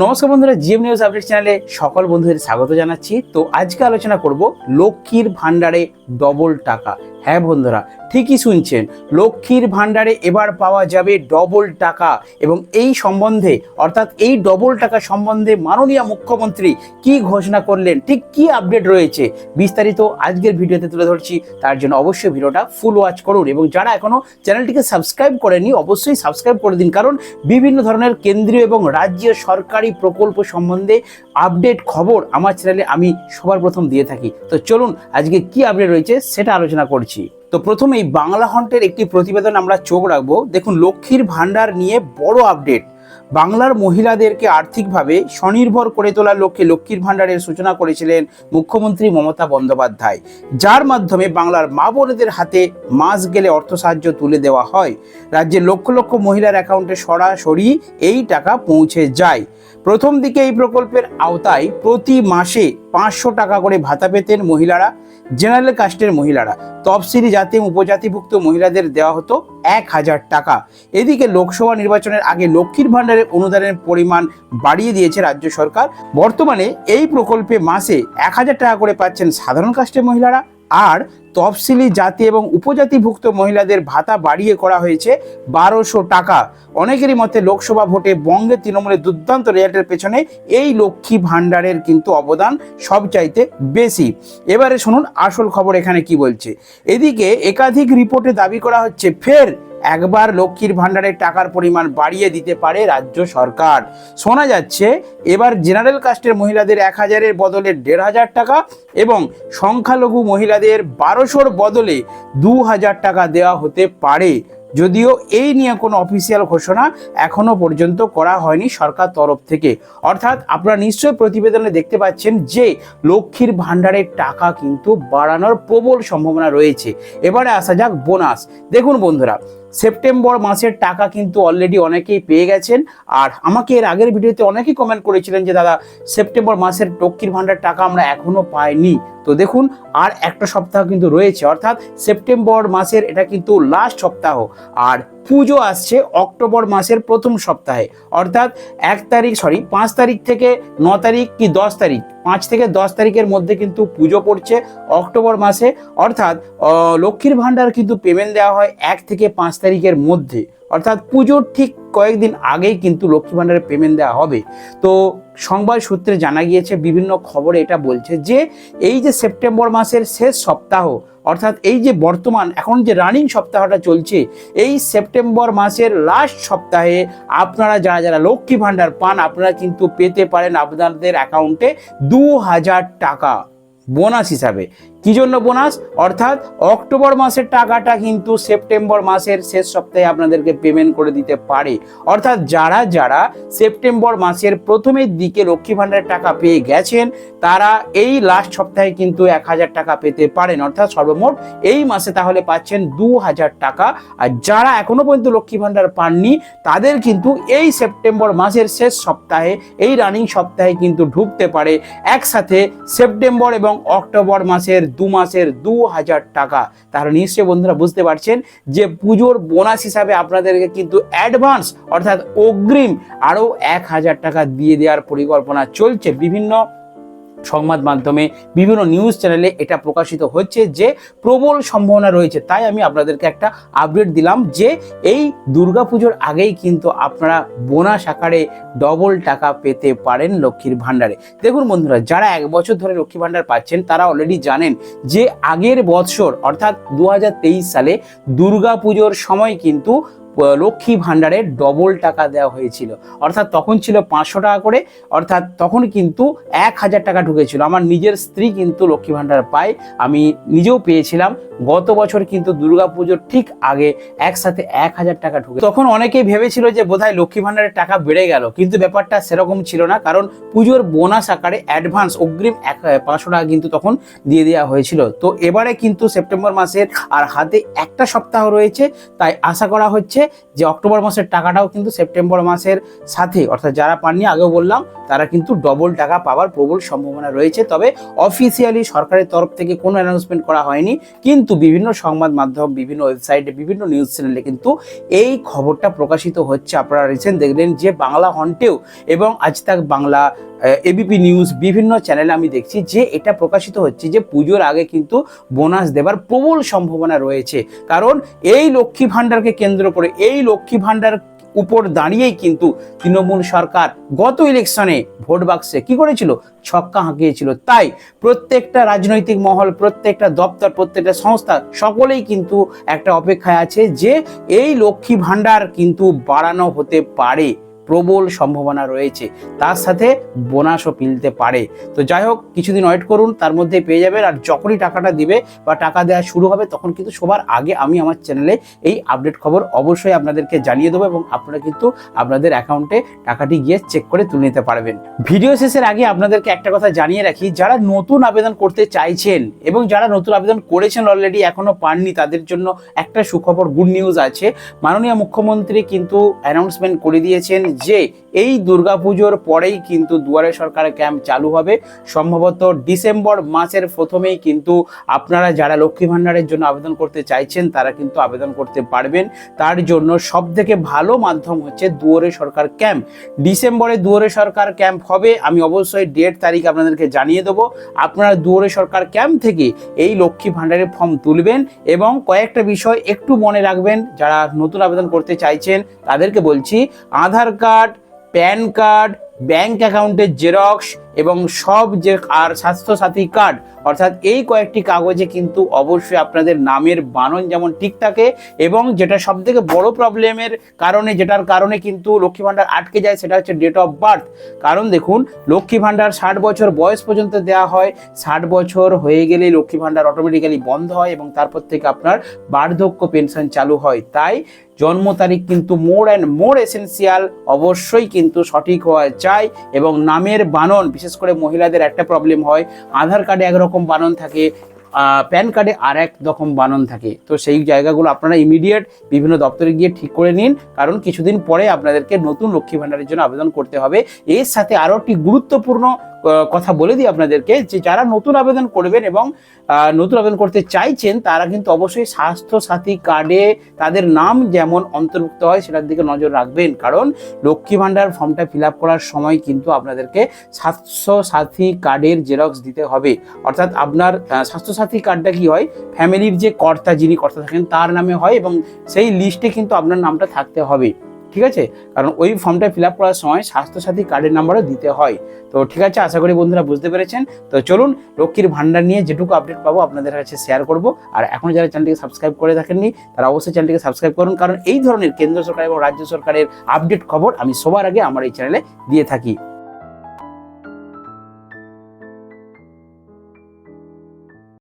নমস্কার বন্ধুরা, GM news update চ্যানেলে সকল বন্ধুদের স্বাগত জানাচ্ছি। তো আজকে আলোচনা করব লক্ষ্মীর ভাণ্ডারে ডবল টাকা। হ্যাঁ বন্ধুরা ঠিকই শুনছেন, লক্ষ্মীর ভাণ্ডারে এবার পাওয়া যাবে ডবল টাকা। এবং এই সম্বন্ধে, অর্থাৎ এই ডবল টাকা সম্বন্ধে মাননীয় মুখ্যমন্ত্রী কি ঘোষণা করলেন, ঠিক কি আপডেট রয়েছে, বিস্তারিত আজকের ভিডিওতে তুলে ধরছি। তার জন্য অবশ্যই ভিডিওটা ফুল ওয়াচ করুন এবং যারা এখনও চ্যানেলটিকে সাবস্ক্রাইব করেনি অবশ্যই সাবস্ক্রাইব করে দিন। কারণ বিভিন্ন ধরনের কেন্দ্রীয় এবং রাজ্য সরকারি প্রকল্প সম্বন্ধে আপডেট খবর আমার চ্যানেলে আমি সবার প্রথম দিয়ে থাকি। তো চলুন, আজকে কি আপডেট রয়েছে সেটা আলোচনা করছি। তো প্রথমেই বাংলা হন্টের একটি প্রতিবেদন আমরা চোখ রাখব। দেখুন, লক্ষ্মীর ভাণ্ডার নিয়ে বড় আপডেট। বাংলার মহিলাদেরকে আর্থিকভাবে স্বনির্ভর করে তোলার লক্ষ্যে লক্ষ্মীর ভাণ্ডারের সূচনা করেছিলেন মুখ্যমন্ত্রী মমতা বন্দ্যোপাধ্যায়। যার মাধ্যমে বাংলার মা বোনেদের হাতে মাস গেলে অর্থ সাহায্য তুলে দেওয়া হয়। রাজ্যের লক্ষ লক্ষ মহিলার অ্যাকাউন্টে সরাসরি এই টাকা পৌঁছে যায়। প্রথম দিকে এই প্রকল্পের আওতায় প্রতি মাসে পাঁচশো টাকা করে ভাতা পেতেন মহিলারা জেনারেল কাস্টের মহিলারা। তফসিলি জাতি উপজাতিভুক্ত মহিলাদের দেওয়া হতো এক হাজার টাকা। এদিকে লোকসভা নির্বাচনের আগে লক্ষ্মীর ভাণ্ডারের অনুদানের পরিমাণ বাড়িয়ে দিয়েছে রাজ্য সরকার। বর্তমানে এই প্রকল্পে মাসে এক হাজার টাকা করে পাচ্ছেন সাধারণ কাস্টের মহিলারা আর তফসিলি জাতি এবং উপজাতিভুক্ত মহিলাদের ভাতা বাড়িয়ে করা হয়েছে বারোশো টাকা। অনেকেরই মতে লোকসভা ভোটে বঙ্গে তৃণমূলের দুর্দান্ত রেজাল্টের পেছনে এই লক্ষ্মী ভাণ্ডারের কিন্তু অবদান সবচাইতে বেশি। এবারে শুনুন আসল খবর এখানে কি বলছে। এদিকে একাধিক রিপোর্টে দাবি করা হচ্ছে, ফের একবার লক্ষ্মীর ভাণ্ডারের টাকার পরিমাণ বাড়িয়ে দিতে পারে রাজ্য সরকার। শোনা যাচ্ছে, এবার জেনারেল কাস্টের মহিলাদের এক হাজারের বদলে দেড় হাজার টাকা এবং সংখ্যালঘু মহিলাদের বারোশোর বদলে দু হাজার টাকা দেওয়া হতে পারে। যদিও এই নিয়ে কোনো অফিসিয়াল ঘোষণা এখনও পর্যন্ত করা হয়নি সরকার তরফ থেকে। অর্থাৎ আপনারা নিশ্চয়ই প্রতিবেদনে দেখতে পাচ্ছেন যে লক্ষ্মীর ভাণ্ডারের টাকা কিন্তু বাড়ানোর প্রবল সম্ভাবনা রয়েছে। এবারে আসা যাক বোনাস। দেখুন বন্ধুরা সেপ্টেম্বর মাসের টাকা কিন্তু অলরেডি অনেকেই পেয়ে গেছেন। আর আমাকে এর আগের ভিডিওতে অনেকেই কমেন্ট করেছিলেন যে, দাদা, সেপ্টেম্বর মাসের লক্ষ্মীর ভাণ্ডার টাকা আমরা এখনও পাইনি। তো দেখুন, আর একটা সপ্তাহ কিন্তু রয়েছে। অর্থাৎ সেপ্টেম্বর মাসের এটা কিন্তু লাস্ট সপ্তাহ। আর পুজো আসছে অক্টোবর মাসের প্রথম সপ্তাহে। অর্থাৎ এক তারিখ সরি পাঁচ তারিখ থেকে ন তারিখ কি দশ তারিখ? পাঁচ থেকে দশ তারিখের মধ্যে কিন্তু পুজো পড়ছে অক্টোবর মাসে। অর্থাৎ লক্ষ্মীর ভাণ্ডার কিন্তু পেমেন্ট দেওয়া হয় এক থেকে পাঁচ তারিখের মধ্যে। অর্থাৎ পুজোর ঠিক কয়েকদিন আগেই কিন্তু লক্ষ্মী ভাণ্ডারের পেমেন্ট দেওয়া হবে। তো সংবাদ সূত্রে জানা গিয়েছে, বিভিন্ন খবরে এটা বলছে যে, এই যে সেপ্টেম্বর মাসের শেষ সপ্তাহ অর্থাৎ এই যে বর্তমান, এখন যে রানিং সপ্তাহটা চলছে, এই সেপ্টেম্বর মাসের লাস্ট সপ্তাহে আপনারা যারা যারা লক্ষ্মী ভাণ্ডার পান, আপনারা কিন্তু পেতে পারেন আপনাদের অ্যাকাউন্টে দু হাজার টাকা বোনাস হিসাবে। কি জন্য বোনাস? অর্থাৎ অক্টোবর মাসের টাকাটা কিন্তু সেপ্টেম্বর মাসের শেষ সপ্তাহে আপনাদেরকে পেমেন্ট করে দিতে পারে। অর্থাৎ যারা যারা সেপ্টেম্বর মাসের প্রথমের দিকে লক্ষ্মী ভাণ্ডারের টাকা পেয়ে গেছেন, তারা এই লাস্ট সপ্তাহে কিন্তু এক হাজার টাকা পেতে পারেন। অর্থাৎ সর্বমোট এই মাসে তাহলে পাচ্ছেন দু হাজার টাকা। আর যারা এখনও পর্যন্ত লক্ষ্মী ভাণ্ডার পাননি, তাদের কিন্তু এই সেপ্টেম্বর মাসের শেষ সপ্তাহে, এই রানিং সপ্তাহে কিন্তু ঢুকতে পারে। একসাথে সেপ্টেম্বর এবং অক্টোবর মাসের দু মাসের দু হাজার টাকা। তাহলে নিশ্চয়ই বন্ধুরা বুঝতে পারছেন যে পুজোর বোনাস হিসাবে আপনাদেরকে কিন্তু অ্যাডভান্স অর্থাৎ অগ্রিম, আরও এক হাজার টাকা দিয়ে দেওয়ার পরিকল্পনা চলছে। বিভিন্ন সংবাদ মাধ্যমে বিভিন্ন নিউজ চ্যানেলে এটা প্রকাশিত হচ্ছে যে প্রবল সম্ভাবনা রয়েছে। তাই আমি আপনাদেরকে একটা আপডেট দিলাম যে এই দুর্গাপুজোর আগেই কিন্তু আপনারা বোনাস আকারে ডবল টাকা পেতে পারেন লক্ষ্মীর ভাণ্ডারে। দেখুন বন্ধুরা, যারা এক বছর ধরে লক্ষ্মী ভাণ্ডার পাচ্ছেন, তারা অলরেডি জানেন যে আগের বৎসর অর্থাৎ দু হাজার তেইশ সালে দুর্গাপুজোর সময় কিন্তু লক্ষ্মী ভাণ্ডারে ডবল টাকা দেওয়া হয়েছিল। অর্থাৎ তখন ছিল পাঁচশো টাকা করে, অর্থাৎ তখন কিন্তু এক হাজার টাকা ঢুকেছিল। আমার নিজের স্ত্রী কিন্তু লক্ষ্মী ভাণ্ডার পায়, আমি নিজেও পেয়েছিলাম। গত বছর কিন্তু দুর্গাপুজোর ঠিক আগে একসাথে এক হাজার টাকা ঢুকে তখন অনেকেই ভেবেছিল যে বোধহয় লক্ষ্মী ভাণ্ডারের টাকা বেড়ে গেল, কিন্তু ব্যাপারটা সেরকম ছিল না, কারণ পুজোর বোনাস আকারে অ্যাডভান্স অগ্রিম এক পাঁচশো টাকা কিন্তু তখন দিয়ে দেওয়া হয়েছিল। তো এবারে কিন্তু সেপ্টেম্বর মাসের আর হাতে একটা সপ্তাহ রয়েছে, তাই আশা করা হচ্ছে গেছে যে অক্টোবর মাসের টাকাটাও কিন্তু সেপ্টেম্বর মাসের সাথে, অর্থাৎ যারা পাননি, আগেও বললাম, তারা কিন্তু ডবল টাকা পাওয়ার প্রবল সম্ভাবনা রয়েছে। তবে অফিসিয়ালি সরকারের তরফ থেকে কোনো অ্যানাউন্সমেন্ট করা হয়নি। কিন্তু বিভিন্ন সংবাদ মাধ্যম, বিভিন্ন ওয়েবসাইটে বিভিন্ন নিউজ চ্যানেলে কিন্তু এই খবরটা প্রকাশিত হচ্ছে। আপনারা রিসেন্ট দেখলেন যে বাংলা হন্টেও এবং আজ তাক বাংলা এবিপি নিউজ বিভিন্ন চ্যানেলে আমি দেখছি যে এটা প্রকাশিত হচ্ছে যে পুজোর আগে কিন্তু বোনাস দেবার প্রবল সম্ভাবনা রয়েছে। কারণ এই লক্ষ্মী ভাণ্ডারকে কেন্দ্র করে, এই লক্ষ্মী ভাণ্ডার উপর দাঁড়িয়েই কিন্তু তৃণমূল সরকার গত ইলেকশনে ভোট বাক্সে কি করেছিল? ছক্কা হাঁকিয়েছিল। তাই প্রত্যেকটা রাজনৈতিক মহল, প্রত্যেকটা দপ্তর, প্রত্যেকটা সংস্থা সকলেই কিন্তু একটা অপেক্ষায় আছে যে এই লক্ষ্মী ভাণ্ডার কিন্তু বাড়ানো হতে পারে। প্রবল সম্ভাবনা রয়েছে। তার সাথে বোনাসও মিলতে পারে। তো যাই হোক, কিছুদিন ওয়েট করুন, তার মধ্যে পেয়ে যাবেন। আর যখনই টাকাটা দিবে বা টাকা দেওয়া শুরু হবে, তখন কিন্তু সবার আগে আমি আমার চ্যানেলে এই আপডেট খবর অবশ্যই আপনাদেরকে জানিয়ে দেবো এবং আপনারা কিন্তু আপনাদের অ্যাকাউন্টে টাকাটি গিয়ে চেক করে তুলে নিতে পারবেন। ভিডিও শেষের আগে আপনাদেরকে একটা কথা জানিয়ে রাখি, যারা নতুন আবেদন করতে চাইছেন এবং যারা নতুন আবেদন করেছেন অলরেডি এখনও পাননি, তাদের জন্য একটা সুখবর গুড নিউজ আছে। মাননীয় মুখ্যমন্ত্রী কিন্তু অ্যানাউন্সমেন্ট করে দিয়েছেন যে এই দুর্গাপুজোর পরেই কিন্তু দুয়ারে সরকার ক্যাম্প চালু হবে। সম্ভবত ডিসেম্বর মাসের প্রথমেই কিন্তু আপনারা যারা লক্ষ্মী ভাণ্ডারের জন্য আবেদন করতে চাইছেন, তারা কিন্তু আবেদন করতে পারবেন। তার জন্য সব থেকে ভালো মাধ্যম হচ্ছে দুয়ারে সরকার ক্যাম্প। ডিসেম্বরে দুয়ারে সরকার ক্যাম্প হবে, আমি অবশ্যই ডেট, তারিখ আপনাদেরকে জানিয়ে দেবো। আপনারা দুয়ারে সরকার ক্যাম্প থেকে এই লক্ষ্মী ভাণ্ডারের ফর্ম তুলবেন এবং কয়েকটা বিষয় একটু মনে রাখবেন। যারা নতুন আবেদন করতে চাইছেন, তাদেরকে বলছি, Aadhaar card PAN card bank অ্যাকাউন্টের জেরক্স এবং সব যে আর স্বাস্থ্যসাথী কার্ড, অর্থাৎ এই কয়েকটি কাগজে কিন্তু অবশ্যই আপনাদের নামের বানন যেমন ঠিক থাকে এবং যেটা সব থেকে বড় প্রবলেমের কারণে, যেটার কারণে কিন্তু লক্ষ্মী ভাণ্ডার আটকে যায় সেটা হচ্ছে ডেট অফ বার্থ কারণ দেখুন, লক্ষ্মী ভাণ্ডার ষাট বছর বয়স পর্যন্ত দেওয়া হয়, ষাট বছর হয়ে গেলে লক্ষ্মী ভাণ্ডার অটোমেটিক্যালি বন্ধ হয় এবং তারপর থেকে আপনার বার্ধক্য পেনশন চালু হয়। তাই জন্ম তারিখ কিন্তু মোর অ্যান্ড মোর এসেন্সিয়াল অবশ্যই কিন্তু সঠিক হওয়া চাই। এবং নামের বানন, বিশেষ করে মহিলাদের একটা প্রবলেম হয়। আধার কার্ডে একরকম বানন থাকে প্যান কার্ডে আর এক রকম বানন থাকে। তো সেই জায়গাগুলো আপনারা ইমিডিয়েট বিভিন্ন দপ্তরে গিয়ে ঠিক করে নিন, কারণ কিছুদিন পরে আপনাদেরকে নতুন লক্ষ্মী ভাণ্ডারের জন্য আবেদন করতে হবে। এর সাথে আরও একটি গুরুত্বপূর্ণ কথা বলে দিই আপনাদেরকে যে যারা নতুন আবেদন করবেন এবং নতুন আবেদন করতে চাইছেন, তারা কিন্তু অবশ্যই স্বাস্থ্য সাথী কার্ডে তাদের নাম যেমন অন্তর্ভুক্ত হয় সেটার দিকে নজর রাখবেন। কারণ লক্ষ্মী ভাণ্ডার ফর্মটা ফিল করার সময় কিন্তু আপনাদেরকে স্বাস্থ্য সাথী কার্ডের জেরক্স দিতে হবে। অর্থাৎ আপনার স্বাস্থ্যসাথী কার্ডটা কি হয়? ফ্যামিলির যে কর্তা যিনি কর্তা থাকেন, তার নামে হয় এবং সেই লিস্টে কিন্তু আপনার নামটা থাকতে হবে। ঠিক আছে? কারণ ওই ফর্মটা ফিল আপ করার সময় স্বাস্থ্যসাথী কার্ডের নাম্বারও দিতে হয়। তো ঠিক আছে, আশা করি বন্ধুরা বুঝতে পেরেছেন। তো চলুন লক্ষ্মীর ভাণ্ডার নিয়ে যেটুকু আপডেট পাবো আপনাদের কাছে শেয়ার করব। আর এখন যারা চ্যানেলটিকে সাবস্ক্রাইব করে থাকেননি, তারা অবশ্যই চ্যানেলটিকে সাবস্ক্রাইব করুন। কারণ এই ধরনের কেন্দ্র সরকার এবং রাজ্য সরকারের আপডেট খবর আমি সবার আগে আমার এই চ্যানেলে দিয়ে থাকি।